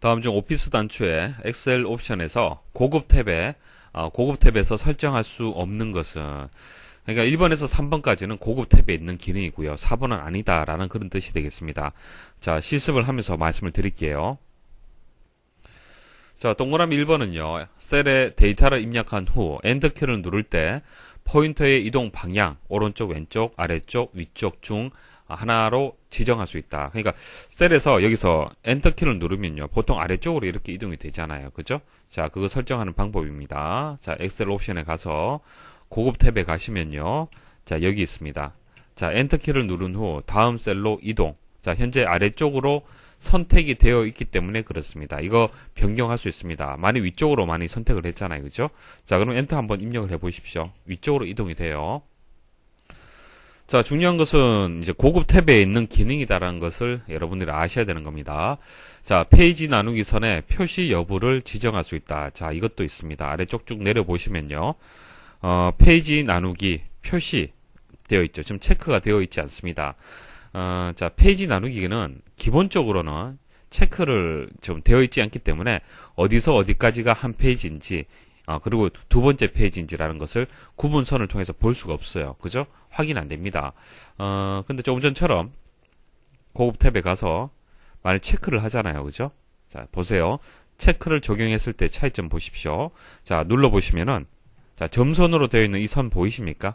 다음 중 오피스 단추의 엑셀 옵션에서 고급 탭에 어, 고급 탭에서 설정할 수 없는 것은 그러니까 1번에서 3번까지는 고급 탭에 있는 기능이고요. 4번은 아니다라는 그런 뜻이 되겠습니다. 자, 실습을 하면서 말씀을 드릴게요. 자, 동그라미 1번은요. 셀에 데이터를 입력한 후 엔터키를 누를 때 포인터의 이동 방향, 오른쪽, 왼쪽, 아래쪽, 위쪽 중 하나로 지정할 수 있다. 그러니까 셀에서 여기서 엔터키를 누르면요. 보통 아래쪽으로 이렇게 이동이 되잖아요. 그죠? 자, 그거 설정하는 방법입니다. 자, 엑셀 옵션에 가서 고급 탭에 가시면요. 자, 여기 있습니다. 자, 엔터키를 누른 후 다음 셀로 이동. 자, 현재 아래쪽으로 선택이 되어 있기 때문에 그렇습니다. 이거 변경할 수 있습니다. 많이 위쪽으로 많이 선택을 했잖아요. 그죠? 자, 그럼 엔터 한번 입력을 해 보십시오. 위쪽으로 이동이 돼요. 자, 중요한 것은 이제 고급 탭에 있는 기능이다라는 것을 여러분들이 아셔야 되는 겁니다. 자, 페이지 나누기 선에 표시 여부를 지정할 수 있다. 자, 이것도 있습니다. 아래 쪽 쭉 내려보시면요. 어, 페이지 나누기 표시 되어 있죠. 지금 체크가 되어 있지 않습니다. 어, 자, 페이지 나누기는 기본적으로는 체크를 좀 되어 있지 않기 때문에 어디서 어디까지가 한 페이지인지 어, 그리고 두 번째 페이지인지라는 것을 구분선을 통해서 볼 수가 없어요. 그죠? 확인 안 됩니다. 어, 근데 조금 전처럼 고급 탭에 가서 만약 체크를 하잖아요. 그죠? 자, 보세요. 체크를 적용했을 때 차이점 보십시오. 자, 눌러보시면은, 자, 점선으로 되어 있는 이 선 보이십니까?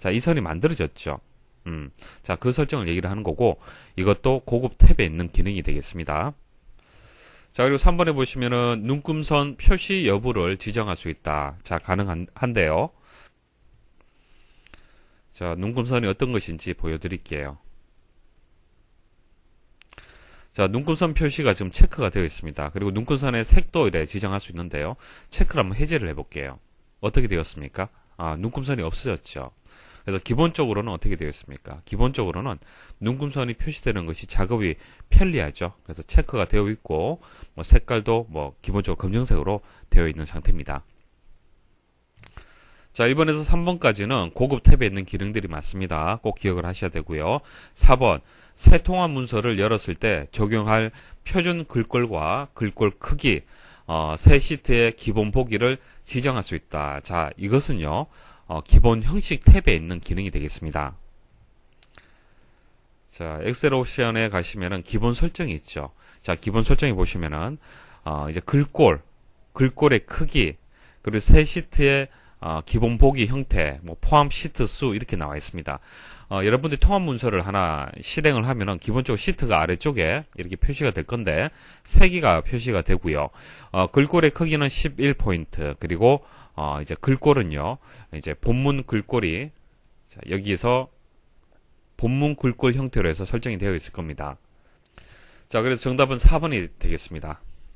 자, 이 선이 만들어졌죠. 음, 자, 그 설정을 얘기를 하는 거고, 이것도 고급 탭에 있는 기능이 되겠습니다. 자, 그리고 3번에 보시면은 눈금선 표시 여부를 지정할 수 있다. 자, 가능한데요. 자, 눈금선이 어떤 것인지 보여드릴게요. 자, 눈금선 표시가 지금 체크가 되어 있습니다. 그리고 눈금선의 색도 이래 지정할 수 있는데요. 체크를 한번 해제를 해볼게요. 어떻게 되었습니까? 아, 눈금선이 없어졌죠. 그래서 기본적으로는 어떻게 되어 있습니까? 기본적으로는 눈금선이 표시되는 것이 작업이 편리하죠. 그래서 체크가 되어 있고, 뭐 색깔도 뭐 기본적으로 검정색으로 되어 있는 상태입니다. 자, 1번에서 3번까지는 고급 탭에 있는 기능들이 많습니다. 꼭 기억을 하셔야 되고요. 4번, 새 통화 문서를 열었을 때 적용할 표준 글꼴과 글꼴 크기, 어, 새 시트의 기본 보기를 지정할 수 있다. 자, 이것은요, 어, 기본 형식 탭에 있는 기능이 되겠습니다. 자, 엑셀 옵션에 가시면은 기본 설정이 있죠. 자, 기본 설정에 보시면은, 어, 이제 글꼴, 글꼴의 크기, 그리고 새 시트의 어, 기본 보기 형태, 뭐 포함 시트 수 이렇게 나와 있습니다. 어, 여러분들이 통합 문서를 하나 실행을 하면은 기본적으로 시트가 아래쪽에 이렇게 표시가 될 건데 세 개가 표시가 되고요. 어, 글꼴의 크기는 11포인트 그리고 어, 이제 글꼴은요. 이제 본문 글꼴이 자, 여기에서 본문 글꼴 형태로 해서 설정이 되어 있을 겁니다. 자, 그래서 정답은 4번이 되겠습니다.